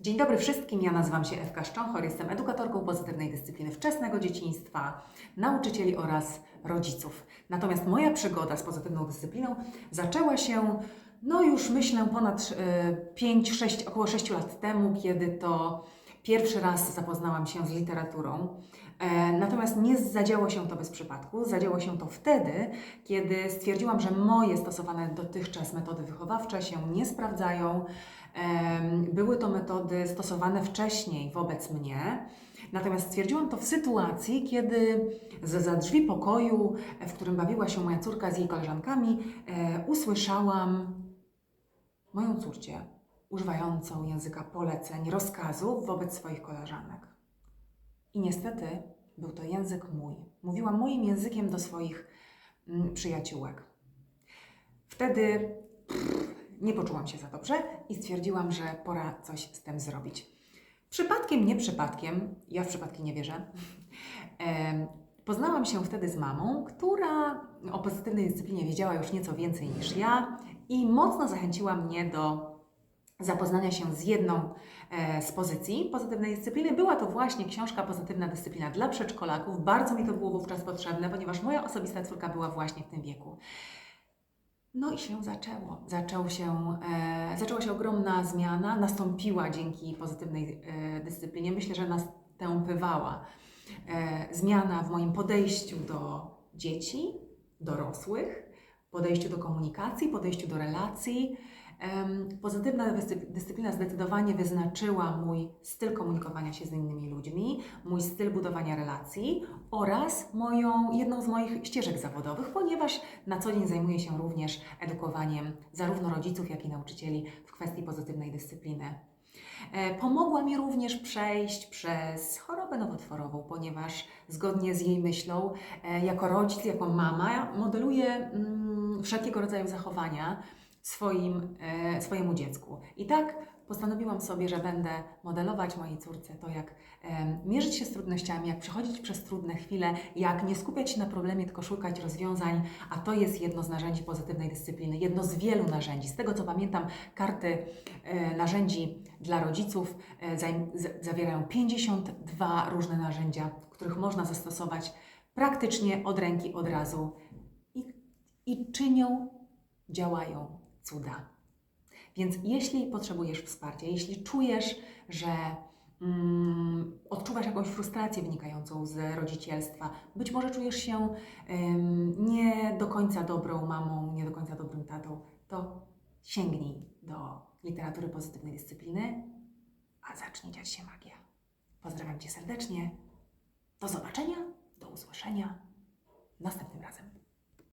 Dzień dobry wszystkim, ja nazywam się Ewka Szcząchor, jestem edukatorką pozytywnej dyscypliny wczesnego dzieciństwa, nauczycieli oraz rodziców. Natomiast moja przygoda z pozytywną dyscypliną zaczęła się, no już myślę, ponad 5, 6, około 6 lat temu, kiedy to pierwszy raz zapoznałam się z literaturą. E, Natomiast nie zadziało się to bez przypadku. Zadziało się to wtedy, kiedy stwierdziłam, że moje stosowane dotychczas metody wychowawcze się nie sprawdzają. Były to metody stosowane wcześniej wobec mnie. Natomiast stwierdziłam to w sytuacji, kiedy za, drzwi pokoju, w którym bawiła się moja córka z jej koleżankami, e, usłyszałam moją córcię używającą języka poleceń, rozkazów wobec swoich koleżanek. I niestety był to język mój. Mówiła moim językiem do swoich mm, przyjaciółek. Wtedy pff, nie poczułam się za dobrze i stwierdziłam, że pora coś z tym zrobić. Przypadkiem, nie przypadkiem, ja w przypadki nie wierzę, poznałam się wtedy z mamą, która o pozytywnej dyscyplinie wiedziała już nieco więcej niż ja i mocno zachęciła mnie do zapoznania się z jedną e, z pozycji pozytywnej dyscypliny. Była to właśnie książka Pozytywna dyscyplina dla przedszkolaków. Bardzo mi to było wówczas potrzebne, ponieważ moja osobista córka była właśnie w tym wieku. No i się zaczęło. Zaczął się, e, zaczęła się ogromna zmiana, nastąpiła dzięki pozytywnej e, dyscyplinie. Myślę, że następywała e, zmiana w moim podejściu do dzieci, dorosłych, podejściu do komunikacji, podejściu do relacji. Pozytywna dyscy- dyscyplina zdecydowanie wyznaczyła mój styl komunikowania się z innymi ludźmi, mój styl budowania relacji oraz moją, jedną z moich ścieżek zawodowych, ponieważ na co dzień zajmuję się również edukowaniem zarówno rodziców, jak i nauczycieli w kwestii pozytywnej dyscypliny. E, Pomogła mi również przejść przez chorobę nowotworową, ponieważ zgodnie z jej myślą, e, jako rodzic, jako mama, modeluję mm, wszelkiego rodzaju zachowania swoim, e, swojemu dziecku. I tak postanowiłam sobie, że będę modelować mojej córce to, jak em, mierzyć się z trudnościami, jak przechodzić przez trudne chwile, jak nie skupiać się na problemie, tylko szukać rozwiązań, a to jest jedno z narzędzi pozytywnej dyscypliny, jedno z wielu narzędzi. Z tego co pamiętam, karty e, narzędzi dla rodziców e, zawierają 52 różne narzędzia, których można zastosować praktycznie od ręki, od razu i, i czynią, działają cuda. Więc jeśli potrzebujesz wsparcia, jeśli czujesz, że mm, odczuwasz jakąś frustrację wynikającą z rodzicielstwa, być może czujesz się ym, nie do końca dobrą mamą, nie do końca dobrym tatą, to sięgnij do literatury pozytywnej dyscypliny, a zacznie dziać się magia. Pozdrawiam Cię serdecznie. Do zobaczenia, do usłyszenia następnym razem.